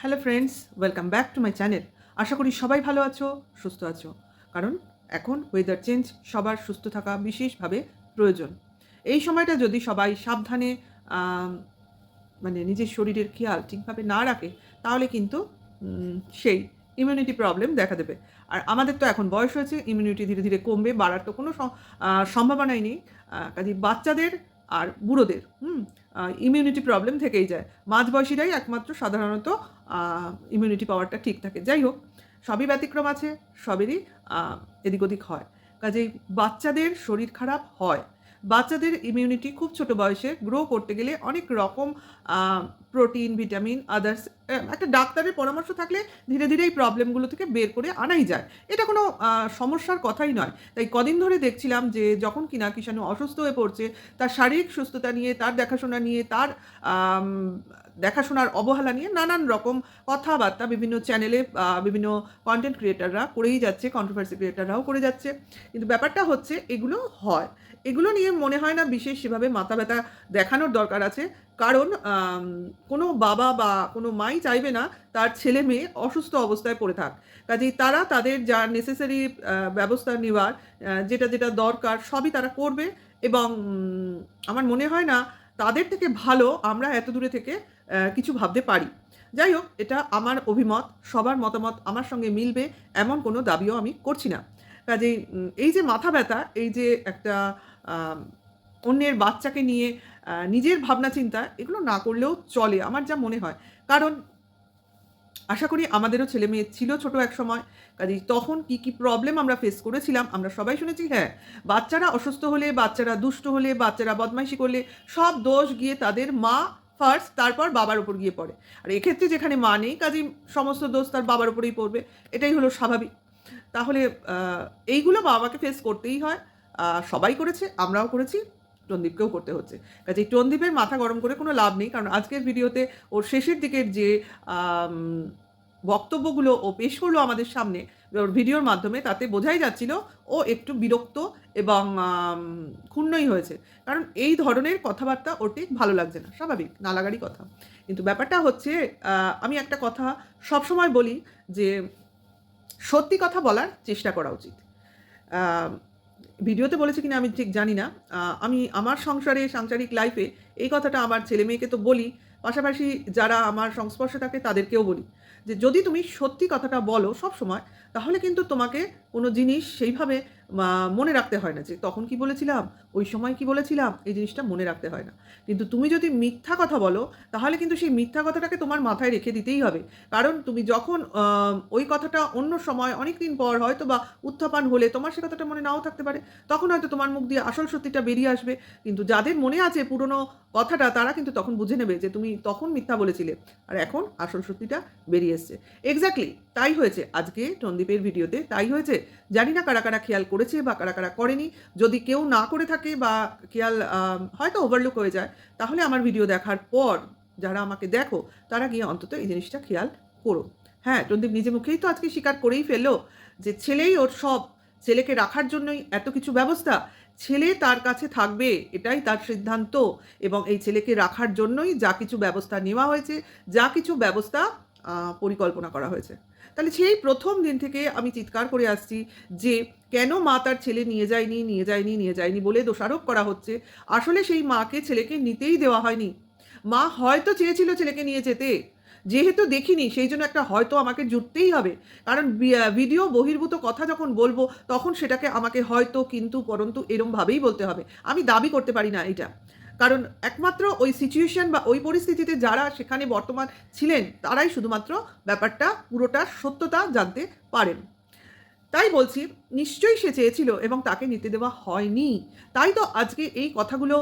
Hello friends welcome back to my channel আশা করি সবাই ভালো আছো, সুস্থ আছো। কারণ এখন ওয়েদার চেঞ্জ সবার সুস্থ থাকা বিশেষভাবে প্রয়োজন। এই সময়টা যদি সবাই সাবধানে মানে নিজের শরীরের খেয়াল ঠিকভাবে না রাখে, তাহলে কিন্তু সেই ইমিউনিটি প্রবলেম দেখা দেবে। আর আমাদের তো এখন বয়স হয়েছে ইমিউনিটি ধীরে ধীরে কমবে, বাড়ার তো কোনো সম্ভাবনাই নেই। কাজে বাচ্চাদের আর বুড়োদের, হুম ইমিউনিটি প্রবলেম থেকেই যায়। মাঝবয়সীরাই একমাত্র সাধারণত ইমিউনিটি পাওয়ারটা ঠিক থাকে। যাই হোক, সবই ব্যতিক্রম আছে, সবেরই এদিক ওদিক হয়। কাজেই বাচ্চাদের শরীর খারাপ হয়। বাচ্চাদের ইমিউনিটি খুব ছোট বয়সে গ্রো করতে গেলে অনেক রকম প্রোটিন ভিটামিন আদার্স একটা ডাক্তারের পরামর্শ থাকলে ধীরে ধীরে এই প্রবলেমগুলো থেকে বের করে আনাই যায়। এটা কোনো সমস্যার কথাই নয়। তাই কদিন ধরে দেখছিলাম যে যখন কিনা কিষাণু অসুস্থ হয়ে পড়ছে, তার শারীরিক সুস্থতা নিয়ে, তার দেখাশোনা নিয়ে, তার দেখাশোনার অবহেলা নিয়ে নানান রকম কথাবার্তা বিভিন্ন চ্যানেলে বিভিন্ন কন্টেন্ট ক্রিয়েটাররা করেই যাচ্ছে কন্ট্রোভার্সি ক্রিয়েটাররাও করে যাচ্ছে। কিন্তু ব্যাপারটা হচ্ছে এগুলো হয়। এগুলো নিয়ে মনে হয় না বিশেষ সেভাবে মাথা ব্যথা দেখানোর দরকার আছে। কারণ কোনো বাবা বা কোনো মাই চাইবে না তার ছেলে মেয়ে অসুস্থ অবস্থায় পড়ে থাক। কাজেই তারা তাদের যা নেসেসারি ব্যবস্থা নেওয়ার যেটা যেটা দরকার সবই তারা করবে এবং আমার মনে হয় না তাদের থেকে ভালো আমরা এত দূরে থেকে কিছু ভাবতে পারি। যাই হোক, এটা আমার অভিমত, সবার মতামত আমার সঙ্গে মিলবে, এমন কোনো দাবিও আমি করছি না। কাজেই এই যে মাথা ব্যথা, এই যে একটা অন্যের বাচ্চাকে নিয়ে নিজের ভাবনা চিন্তা, এগুলো না করলেও চলে আমার যা মনে হয়। কারণ, আশা করি আমাদেরও ছেলে মেয়ে ছিল ছোট এক সময়, কাজেই তখন কি কি প্রবলেম আমরা ফেস করেছিলাম, আমরা সবাই শুনেছি হ্যাঁ বাচ্চারা অসুস্থ হলে, বাচ্চারা দুষ্ট হলে, বাচ্চারা বদমাইশি করলে, সব দোষ গিয়ে তাদের মা ফার্স্ট তারপর বাবার উপর গিয়ে পড়ে। আর এক্ষেত্রে যেখানে মা নেই, কাজেই সমস্ত দোষ তার বাবার উপরেই পড়বে, এটাই হলো স্বাভাবিক। তাহলে এইগুলো বাবাকে ফেস করতেই হয়। সবাই করেছে, আমরাও করেছি, টন্দীপকেও করতে হচ্ছে। কাজে টন্দীপের মাথা গরম করে কোনো লাভ নেই, কারণ আজকের ভিডিওতে ওর শেষের দিকের যে বক্তব্যগুলো ও পেশ করল আমাদের সামনে, ওর ভিডিওর মাধ্যমে, তাতে বোঝাই যাচ্ছিল ও একটু বিরক্ত এবং ক্ষুণ্ণই হয়েছে। কারণ এই ধরনের কথাবার্তা ওর ঠিক ভালো লাগছে না, স্বাভাবিক না লাগারই কথা। কিন্তু ব্যাপারটা হচ্ছে আমি একটা কথা সবসময় বলি যে সত্যি কথা বলার চেষ্টা করা উচিত। ভিডিওতে বলেছে কিনা আমি ঠিক জানি না। আমি আমার সংসারে, সাংসারিক লাইফে এই কথাটা আমার ছেলে মেয়েকে তো বলি। পাশাপাশি যারা আমার সংস্পর্শে থাকে তাদেরকেও বলি যে, যদি তুমি সত্যি কথাটা বলো সব সময় তাহলে কিন্তু তোমাকে কোনো জিনিস সেইভাবে মনে রাখতে হয় না যে তখন কি বলেছিলাম, ওই সময় কি বলেছিলাম, এই জিনিসটা মনে রাখতে হয় না। কিন্তু তুমি যদি মিথ্যা কথা বলো, তাহলে কিন্তু সেই মিথ্যা কথাটাকে তোমার মাথায় রেখে দিতেই হবে। কারণ তুমি যখন ওই কথাটা অন্য সময় অনেক দিন পর হয়তো বা উত্থাপন হলে তোমার সে কথাটা মনে নাও থাকতে পারে, তখন হয়তো তোমার মুখ দিয়ে আসল সত্যিটা বেরিয়ে আসবে। কিন্তু যাদের মনে আছে পুরনো কথাটা, তারা কিন্তু তখন বুঝে নেবে যে তুমি তখন মিথ্যা বলেছিলে। আর এখন আসল সত্যিটা বেরিয়ে এসছে। এক্স্যাক্টলি তাই হয়েছে। আজকে টন্দীপের ভিডিওতে তাই হয়েছে। জানি না কারা কারা খেয়াল করেছে বা কারা কারা করেনি, যদি কেউ না করে থাকে বা খেয়াল হয়তো ওভারলুক হয়ে যায়, তাহলে আমার ভিডিও দেখার পর যারা আমাকে দেখো, তারা গিয়ে অন্তত এই জিনিসটা খেয়াল করো। হ্যাঁ টন্দীপ নিজে মুখেই তো আজকে স্বীকার করেই ফেলল যে ছেলেই ওর সব, ছেলেকে রাখার জন্যই এত কিছু ব্যবস্থা, ছেলে তার কাছে থাকবে, এটাই তার সিদ্ধান্ত এবং এই ছেলেকে রাখার জন্যই যা কিছু ব্যবস্থা নেওয়া হয়েছে, যা কিছু ব্যবস্থা পরিকল্পনা করা হয়েছে। তাহলে সেই প্রথম দিন থেকে আমি চিৎকার করে আসছি যে, কেন মা তার ছেলে নিয়ে যায়নি নিয়ে যায়নি নিয়ে যায়নি বলে দোষারোপ করা হচ্ছে। আসলে সেই মাকে ছেলেকে নিতেই দেওয়া হয়নি। মা হয়তো চেয়েছিল ছেলেকে নিয়ে যেতে। যেহেতু দেখিনি, সেই জন্য একটা হয়তো আমাকে জুটতেই হবে। কারণ ভিডিও বহির্ভূত কথা যখন বলব, তখন সেটাকে আমাকে হয়তো, কিন্তু, পরন্তু, এরমভাবেই বলতে হবে। আমি দাবি করতে পারি না এটা। কারণ একমাত্র ওই সিচুয়েশন বা ওই পরিস্থিতিতে যারা সেখানে বর্তমান ছিলেন, তারাই শুধুমাত্র ব্যাপারটা পুরোটা সত্যতা জানতে পারেন। তাই বলছি, নিশ্চয়ই সে চেয়েছিল এবং তাকে নিতে দেওয়া হয়নি। তাই তো আজকে এই কথাগুলো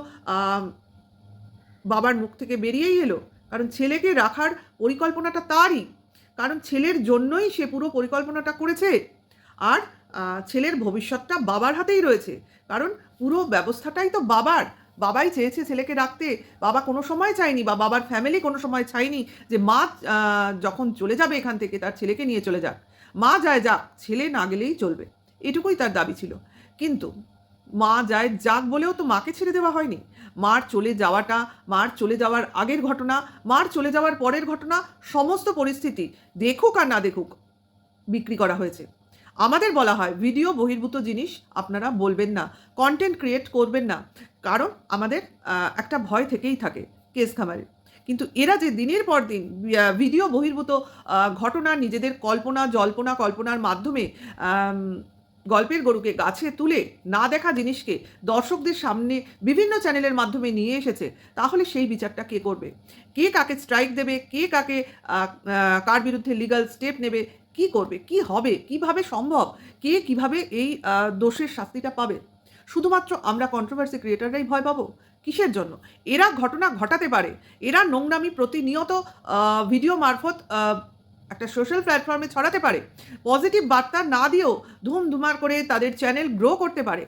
বাবার মুখ থেকে বেরিয়েই এলো। কারণ ছেলেকে রাখার পরিকল্পনাটা তারই। কারণ ছেলের জন্যই সে পুরো পরিকল্পনাটা করেছে। আর ছেলের ভবিষ্যৎটা বাবার হাতেই রয়েছে। কারণ পুরো ব্যবস্থাটাই তো বাবার। বাবাই চেয়েছে ছেলেকে রাখতে বাবা কোনো সময় চায়নি বা বাবার ফ্যামিলি কোনো সময় চায়নি যে মা যখন চলে যাবে এখান থেকে তার ছেলেকে নিয়ে চলে যাক। মা যায় যাক, ছেলে না গেলেই চলবে। এটুকুই তার দাবি ছিল। কিন্তু মা যায় যাক বলেও তো মাকে ছেড়ে দেওয়া হয়নি। মার চলে যাওয়াটা, মার চলে যাওয়ার আগের ঘটনা, মার চলে যাওয়ার পরের ঘটনা, সমস্ত পরিস্থিতি, দেখুক আর না দেখুক, বিক্রি করা হয়েছে। আমাদের বলা হয় ভিডিও বহির্ভূত জিনিস আপনারা বলবেন না কন্টেন্ট ক্রিয়েট করবেন না, কারণ আমাদের একটা ভয় থেকেই থাকে কেস খামারে। কিন্তু এরা যে দিনের পর দিন ভিডিও বহির্ভূত ঘটনা নিজেদের কল্পনা, জল্পনা, কল্পনার মাধ্যমে গল্পের গরুকে গাছে তুলে না দেখা জিনিসকে দর্শকদের সামনে বিভিন্ন চ্যানেলের মাধ্যমে নিয়ে এসেছে, তাহলে সেই বিচারটা কে করবে? কে কাকে স্ট্রাইক দেবে? কে কাকে কার বিরুদ্ধে লিগাল স্টেপ নেবে? কি করবে, কি হবে, কীভাবে সম্ভব, কে কীভাবে এই দোষের শাস্তিটা পাবে? শুধুমাত্র আমরা কন্ট্রোভার্সি ক্রিয়েটাররাই ভয় পাবো? কিসের জন্য? এরা ঘটনা ঘটাতে পারে। এরা নোংরামি প্রতিনিয়ত ভিডিও মারফত একটা সোশ্যাল প্ল্যাটফর্মে ছড়াতে পারে। পজিটিভ বার্তা না দিয়েও ধুমধুমার করে তাদের চ্যানেল গ্রো করতে পারে।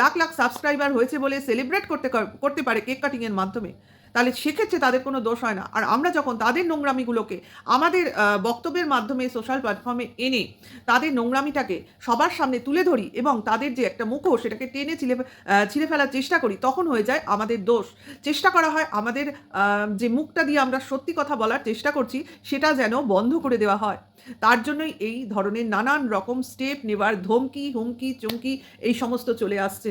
লাখ লাখ সাবস্ক্রাইবার হয়েছে বলে সেলিব্রেট করতে করতে পারে কেক কাটিংয়ের মাধ্যমে। তাহলে সেক্ষেত্রে তাদের কোনো দোষ হয় না। আর আমরা যখন তাদের নোংরামিগুলোকে আমাদের বক্তব্যের মাধ্যমে সোশ্যাল প্ল্যাটফর্মে এনে তাদের নোংরামিটাকে সবার সামনে তুলে ধরি এবং তাদের যে একটা মুখোশ সেটাকে টেনে ছিলে ছিঁড়ে ফেলার চেষ্টা করি, তখন হয়ে যায় আমাদের দোষ। চেষ্টা করা হয় আমাদের যে মুখটা দিয়ে আমরা সত্যি কথা বলার চেষ্টা করছি সেটা যেন বন্ধ করে দেওয়া হয়। তার জন্যই এই ধরনের নানান রকম স্টেপ নেবার ধমকি, হুমকি, চমকি এই সমস্ত চলে আসছে।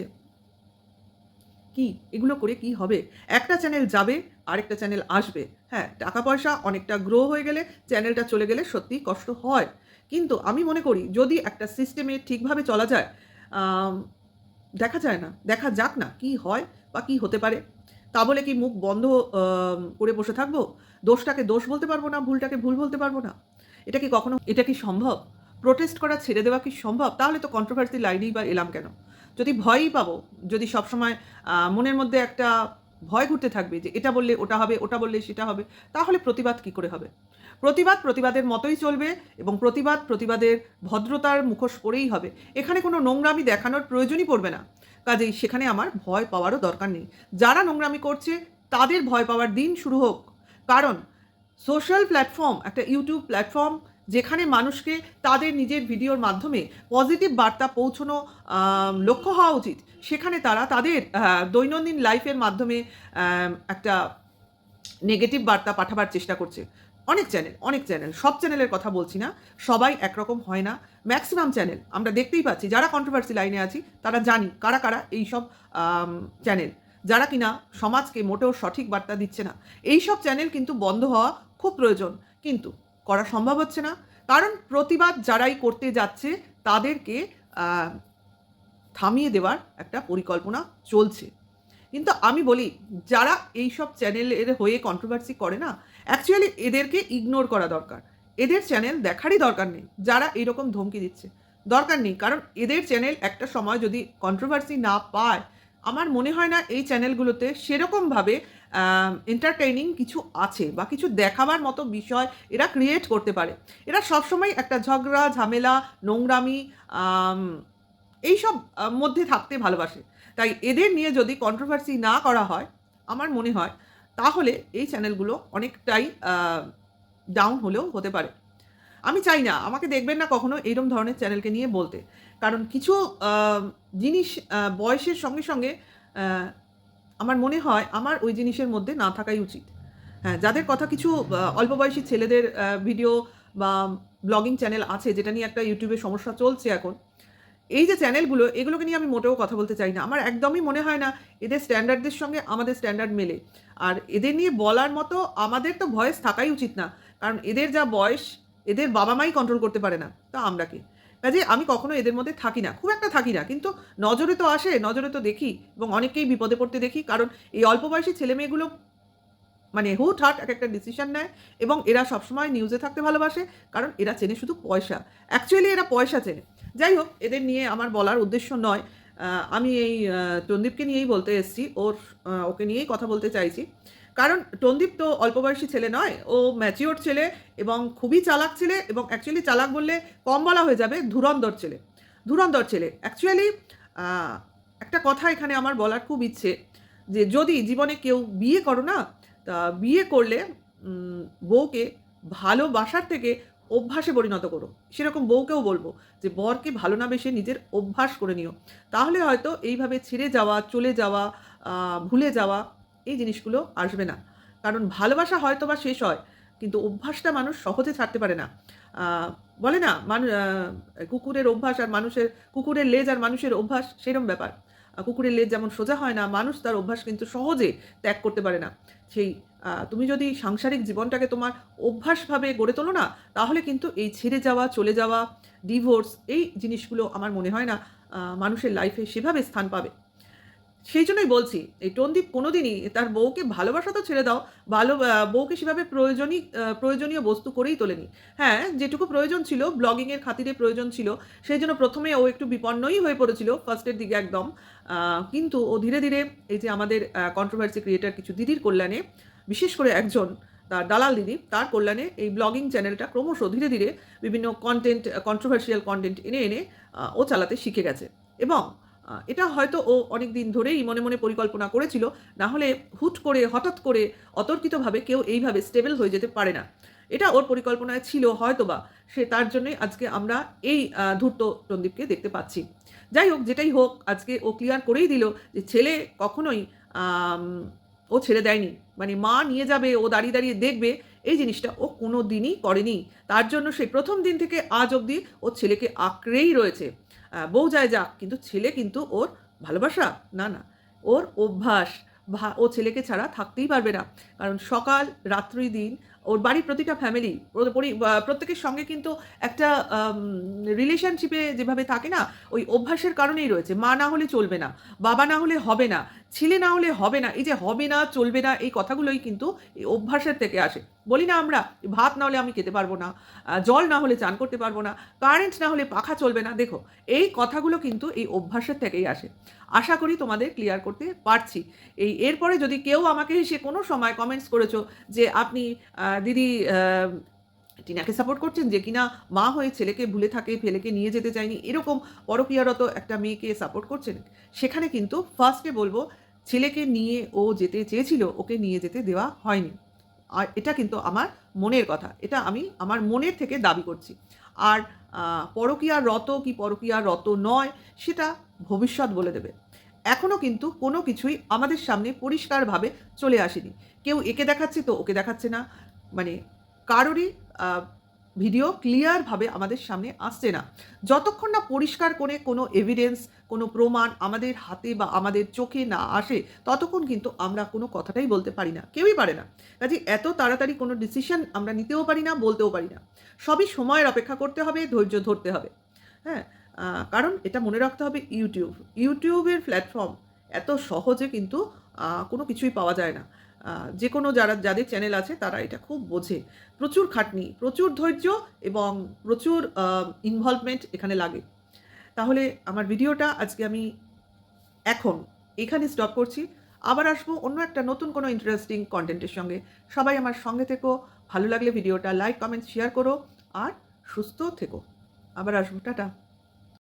কি? এগুলো করে কি হবে? একটা চ্যানেল যাবে, আরেকটা চ্যানেল আসবে। হ্যাঁ টাকা পয়সা অনেকটা গ্রো হয়ে গেলে চ্যানেলটা চলে গেলে সত্যিই কষ্ট হয়। কিন্তু আমি মনে করি, যদি একটা সিস্টেমে ঠিকভাবে চলা যায় দেখা যায় না, দেখা যাক না কি হয় বা কি হতে পারে তা বলে কি মুখ বন্ধ করে বসে থাকব? দোষটাকে দোষ বলতে পারব না, ভুলটাকে ভুল বলতে পারব না? এটা কি কখনো, এটা কি সম্ভব? প্রোটেস্ট করা ছেড়ে দেওয়া কি সম্ভব? তাহলে তো কন্ট্রোভার্সি লাইনেই বা এলাম কেন? যদি ভয়ই পাবো, যদি সবসময় মনের মধ্যে একটা ভয় ঘুরতে থাকবে যে এটা বললে ওটা হবে, ওটা বললে সেটা হবে, তাহলে প্রতিবাদ কি করে হবে? প্রতিবাদ প্রতিবাদের মতোই চলবে এবং প্রতিবাদ প্রতিবাদের ভদ্রতার মুখোশ পরেই হবে। এখানে কোনো নোংরামি দেখানোর প্রয়োজনই পড়বে না। কাজেই সেখানে আমার ভয় পাওয়ারও দরকার নেই। যারা নোংরামি করছে, তাদের ভয় পাওয়ার দিন শুরু হোক। কারণ সোশ্যাল প্ল্যাটফর্ম একটা ইউটিউব প্ল্যাটফর্ম যেখানে মানুষকে তাদের নিজের ভিডিওর মাধ্যমে পজিটিভ বার্তা পৌঁছানো লক্ষ্য হওয়া উচিত। সেখানে তারা তাদের দৈনন্দিন লাইফের মাধ্যমে একটা নেগেটিভ বার্তা পাঠাবার চেষ্টা করছে। অনেক চ্যানেল অনেক চ্যানেল সব চ্যানেলের কথা বলছি না। সবাই একরকম হয় না। ম্যাক্সিমাম চ্যানেল আমরা দেখতেই পাচ্ছি, যারা কন্ট্রোভার্সি লাইনে আছি, তারা জানি কারা কারা এইসব চ্যানেল যারা কিনা সমাজকে মোটেও সঠিক বার্তা দিচ্ছে না। এই সব চ্যানেল কিন্তু বন্ধ হওয়া খুব প্রয়োজন। কিন্তু করা সম্ভব হচ্ছে না। কারণ প্রতিবাদ যারাই করতে যাচ্ছে, তাদেরকে থামিয়ে দেওয়ার একটা পরিকল্পনা চলছে। কিন্তু আমি বলি, যারা এই সব চ্যানেলের হয়ে কন্ট্রোভার্সি করে না অ্যাকচুয়ালি এদেরকে ইগনোর করা দরকার। এদের চ্যানেল দেখারই দরকার নেই, যারা এরকম ধমকি দিচ্ছে। দরকার নেই, কারণ এদের চ্যানেল একটা সময় যদি কন্ট্রোভার্সি না পায়, আমার মনে হয় না এই চ্যানেলগুলোতে সেরকমভাবে এন্টারটেইনিং কিছু আছে বা কিছু দেখাবার মতো বিষয় এরা ক্রিয়েট করতে পারে। এরা সবসময় একটা ঝগড়া, ঝামেলা, নোংরামি এইসব মধ্যে থাকতে ভালোবাসে। তাই এদের নিয়ে যদি কন্ট্রোভার্সি না করা হয়, আমার মনে হয়, তাহলে এই চ্যানেলগুলো অনেকটাই ডাউন হলেও হতে পারে। আমি চাই না, আমাকে দেখবেন না কখনো এইরকম ধরনের চ্যানেলকে নিয়ে বলতে। কারণ কিছু জিনিস বয়সের সঙ্গে সঙ্গে আমার মনে হয় আমার ওই জিনিসের মধ্যে না থাকাই উচিত। হ্যাঁ যাদের কথা কিছু অল্প বয়সী ছেলেদের ভিডিও বা ব্লগিং চ্যানেল আছে, যেটা নিয়ে একটা ইউটিউবে সমস্যা চলছে এখন, এই যে চ্যানেলগুলো এগুলোকে নিয়ে আমি মোটেও কথা বলতে চাই না। আমার একদমই মনে হয় না এদের স্ট্যান্ডার্ডদের সঙ্গে আমাদের স্ট্যান্ডার্ড মেলে। আর এদের নিয়ে বলার মতো আমাদের তো ভয়েস থাকাই উচিত না। কারণ এদের যা বয়স, এদের বাবা মাই কন্ট্রোল করতে পারে না। তা আমরা কি? কাজে আমি কখনো এদের মধ্যে থাকি না খুব একটা থাকি না কিন্তু নজরে তো আসে নজরে তো দেখি এবং অনেকেই বিপদে পড়তে দেখি কারণ এই অল্প বয়সী ছেলেমেয়েগুলো মানে হুট হাট এক একটা ডিসিশন নেয় এবং এরা সবসময় নিউজে থাকতে ভালোবাসে কারণ এরা চেনে শুধু পয়সা। অ্যাকচুয়ালি এরা পয়সা চেনে। যাই হোক এদের নিয়ে আমার বলার উদ্দেশ্য নয়। আমি এই আহ, টন্দীপকে নিয়েই বলতে এসেছি ওর ওকে নিয়েই কথা বলতে চাইছি। কারণ টন্দীপ তো অল্প বয়সী ছেলে নয়, ও ম্যাচিওর ছেলে এবং খুবই চালাক ছেলে এবং অ্যাকচুয়ালি চালাক বললে কম বলা হয়ে যাবে ধুরন্ধর ছেলে। ধুরন্ধর ছেলে। অ্যাকচুয়ালি একটা কথা এখানে আমার বলার খুব ইচ্ছে যে যদি জীবনে কেউ বিয়ে করো না, তা বিয়ে করলে বউকে ভালোবাসার থেকে অভ্যাসে পরিণত করো। সেরকম বউকেও বলব যে বরকে ভালো না বেসে নিজের অভ্যাস করে নিও। তাহলে হয়তো এইভাবে ছেড়ে যাওয়া, চলে যাওয়া ভুলে যাওয়া এই জিনিসগুলো আসবে না। কারণ ভালোবাসা হয়তো বা শেষ হয়, কিন্তু অভ্যাসটা মানুষ সহজে ছাড়তে পারে না। বলে না মানুষ কুকুরের অভ্যাস আর মানুষের, কুকুরের লেজ আর মানুষের অভ্যাস সেরম ব্যাপার। কুকুরের লেজ যেমন সোজা হয় না, মানুষ তার অভ্যাস কিন্তু সহজে ত্যাগ করতে পারে না। সেই তুমি যদি সাংসারিক জীবনটাকে তোমার অভ্যাসভাবে গড়ে তোলো না, তাহলে কিন্তু এই ছেড়ে যাওয়া, চলে যাওয়া, ডিভোর্স এই জিনিসগুলো আমার মনে হয় না মানুষের লাইফে সেভাবে স্থান পাবে। সেই জন্যই বলছি এই টনদীপ কোনোদিনই তার বউকে ভালোবাসা তো ছেড়ে দাও ভালো বউকে সেভাবে প্রয়োজনীয় আহ, প্রয়োজনীয় বস্তু করেই তোলেনি। হ্যাঁ যেটুকু প্রয়োজন ছিল ব্লগিংয়ের খাতিরে প্রয়োজন ছিল সেই জন্য প্রথমে ও একটু বিপন্নই হয়ে পড়েছিল ফার্স্টের দিকে একদম। কিন্তু ও ধীরে ধীরে এই যে আমাদের কন্ট্রোভার্সি ক্রিয়েটার কিছু দিদির কল্যাণে বিশেষ করে একজন তার দালাল দিদি তার কল্যাণে এই ব্লগিং চ্যানেলটা ক্রমশ ধীরে ধীরে বিভিন্ন কন্টেন্ট কন্ট্রোভার্সিয়াল কন্টেন্ট এনে এনে ও চালাতে শিখে গেছে। এবং এটা হয়তো ও অনেক দিন ধরেই মনে মনে পরিকল্পনা করেছিল। না হলে হুট করে, হঠাৎ করে অতর্কিতভাবে কেউ এইভাবে স্টেবল হয়ে যেতে পারে না। এটা ওর পরিকল্পনায় ছিল, হয়তোবা সে তার জন্যই আজকে আমরা এই ধূর্ত সন্দীপকে দেখতে পাচ্ছি। যাই হোক, যেটাই হোক, আজকে ও ক্লিয়ার করেই দিল যে ছেলে কখনোই ও ছেড়ে দেয়নি। মানে মা নিয়ে যাবে, ও দাঁড়িয়ে দাঁড়িয়ে দেখবে এই জিনিসটা ও কোনো দিনই করেনি। তার জন্য সেই প্রথম দিন থেকে আজ অবধি ও ছেলেকে আঁকড়েই রয়েছে। বউ যায় যাক, কিন্তু ছেলে কিন্তু ওর ভালোবাসা, না না, ওর অভ্যাস ও ছেলেকে ছাড়া থাকতেই পারবে না। কারণ সকাল, রাত্রি দিন ওর বাড়ির প্রতিটা ফ্যামিলি প্রত্যেকের সঙ্গে কিন্তু একটা রিলেশনশিপে যেভাবে থাকে না, ওই অভ্যাসের কারণেই রয়েছে। মা না হলে চলবে না, বাবা না হলে হবে না, ছেলে না হলে হবে না, এই যে হবে না, চলবে না, এই কথাগুলোই কিন্তু এই অভ্যাসের থেকে আসে। বলি না আমরা, ভাত না হলে আমি খেতে পারব না জল না হলে চান করতে পারব না কারেন্ট না হলে পাখা চলবে না, দেখো, এই কথাগুলো কিন্তু এই অভ্যাসের থেকেই আসে। আশা করি তোমাদের ক্লিয়ার করতে পারছি। এই, এরপরে যদি কেউ আমাকে এসে কোনো সময় কমেন্টস করেছ যে আপনি দিদি টিনাকে সাপোর্ট করছেন যে কিনা মা হয়ে ছেলেকে ভুলে থাকে ফেলেকে নিয়ে যেতে চায়নি এরকম পরকীয়ারত একটা মেয়েকে সাপোর্ট করছেন। সেখানে কিন্তু ফার্স্টে বলব ছেলেকে নিয়ে ও যেতে চেয়েছিল ওকে নিয়ে যেতে দেওয়া হয়নি। আর এটা কিন্তু আমার মনের কথা এটা আমি আমার মনের থেকে দাবি করছি। আর আহ, পরকীয়ার রত কি পরকীয়ার রত নয় সেটা ভবিষ্যৎ বলে দেবে। এখনও কিন্তু কোনো কিছুই আমাদের সামনে পরিষ্কারভাবে চলে আসেনি। কেউ একে দেখাচ্ছে তো ওকে দেখাচ্ছে না। মানে কারোরই ভিডিও ক্লিয়ারভাবে আমাদের সামনে আসছে না। যতক্ষণ না পরিষ্কার করে কোনো এভিডেন্স কোনো প্রমাণ আমাদের হাতে বা আমাদের চোখে না আসে, ততক্ষণ কিন্তু আমরা কোনো কথাটাই বলতে পারি না। কেউই পারে না। কাজে এত তাড়াতাড়ি কোনো ডিসিশন আমরা নিতেও পারি না, বলতেও পারি না। সবই সময়ের অপেক্ষা করতে হবে, ধৈর্য ধরতে হবে। হ্যাঁ? কারণ এটা মনে রাখতে হবে ইউটিউব ইউটিউবের প্ল্যাটফর্ম এত সহজে কিন্তু কোনো কিছুই পাওয়া যায় না। যে কোনো যারা যাদের চ্যানেল আছে, তারা এটা খুব বোঝে। প্রচুর খাটনি, প্রচুর ধৈর্য এবং প্রচুর ইনভলভমেন্ট এখানে লাগে। তাহলে আমার ভিডিওটা আজকে আমি এখন এখানে স্টপ করছি। আবার আসব অন্য একটা নতুন কোনো ইন্টারেস্টিং কন্টেন্টের সঙ্গে। সবাই আমার সঙ্গে থেকো। ভালো লাগলে ভিডিওটা লাইক কমেন্ট শেয়ার করো। আর সুস্থ থেকো। আবার আসব। টাটা।